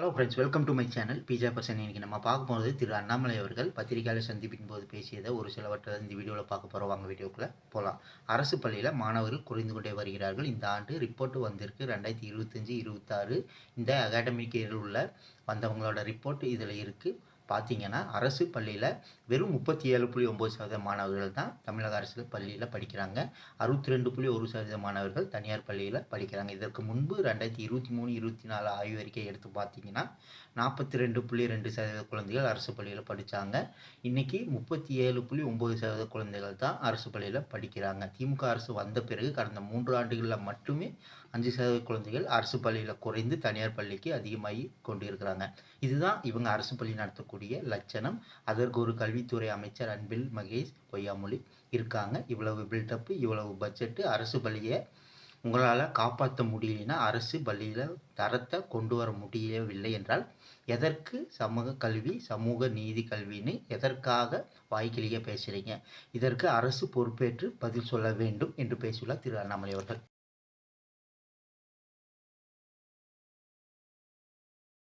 Hello friends welcome to my channel பீஜா person இன்னைக்கு நம்ம பார்க்க போகிறது திரு அண்ணாமலை அவர்கள் பத்திரிகையாளர் சந்திப்பின் போது பேசியதை ஒரு சிலவற்றை இந்த வீடியோவில் பார்க்க போகிறோம் வாங்க வீடியோக்குள்ளே போகலாம் அரசு பள்ளியில் மாணவர்கள் குறைந்து கொண்டே வருகிறார்கள். இந்த ஆண்டு ரிப்போர்ட் வந்திருக்கு. ரெண்டாயிரத்தி இருபத்தஞ்சி இருபத்தாறு இந்த அகாடமிக் இயரில் உள்ள வந்தவங்களோட ரிப்போர்ட் இதில் இருக்குது பார்த்தீங்கன்னா அரசு பள்ளியில் வெறும் முப்பத்தி ஏழு புள்ளி ஒம்பது சதவீத மாணவர்கள் தான் தமிழக அரசு பள்ளியில் படிக்கிறாங்க. அறுபத்தி ரெண்டு புள்ளி ஒரு சதவீத மாணவர்கள் தனியார் பள்ளியில் படிக்கிறாங்க. இதற்கு முன்பு ரெண்டாயிரத்தி இருபத்தி மூணு இருபத்தி நாலு ஆய்வறிக்கை எடுத்து பார்த்தீங்கன்னா நாற்பத்தி ரெண்டு புள்ளி ரெண்டு சதவீத குழந்தைகள் அரசு பள்ளியில் படித்தாங்க இன்றைக்கி முப்பத்தி ஏழு புள்ளி ஒம்பது சதவீத குழந்தைகள் தான் அரசு பள்ளியில் படிக்கிறாங்க. திமுக அரசு வந்த பிறகு கடந்த மூன்று ஆண்டுகளில் மட்டுமே அஞ்சு சதவீத குழந்தைகள் அரசு பள்ளியில் குறைந்து தனியார் பள்ளிக்கு அதிகமாகி கொண்டு இருக்கிறாங்க இதுதான் இவங்க அரசு பள்ளி நடத்தக்கூடிய லட்சணம். அதற்கு ஒரு கல்வித்துறை அமைச்சர் அன்பில் மகேஷ் பொய்யாமொழி இருக்காங்க. இவ்வளவு பில்டப்பு இவ்வளவு பட்ஜெட்டு அரசு பள்ளியை உங்களால் காப்பாற்ற முடியலனா அரசு பள்ளியில் தரத்தை கொண்டு வர முடியவில்லை என்றால் எதற்கு சமூக கல்வி சமூக நீதி கல்வின்னு எதற்காக வாய்க்கிலேயே பேசுகிறீங்க இதற்கு அரசு பொறுப்பேற்று பதில் சொல்ல வேண்டும் என்று பேசியுள்ளார் திரு அண்ணாமலை அவர்கள்.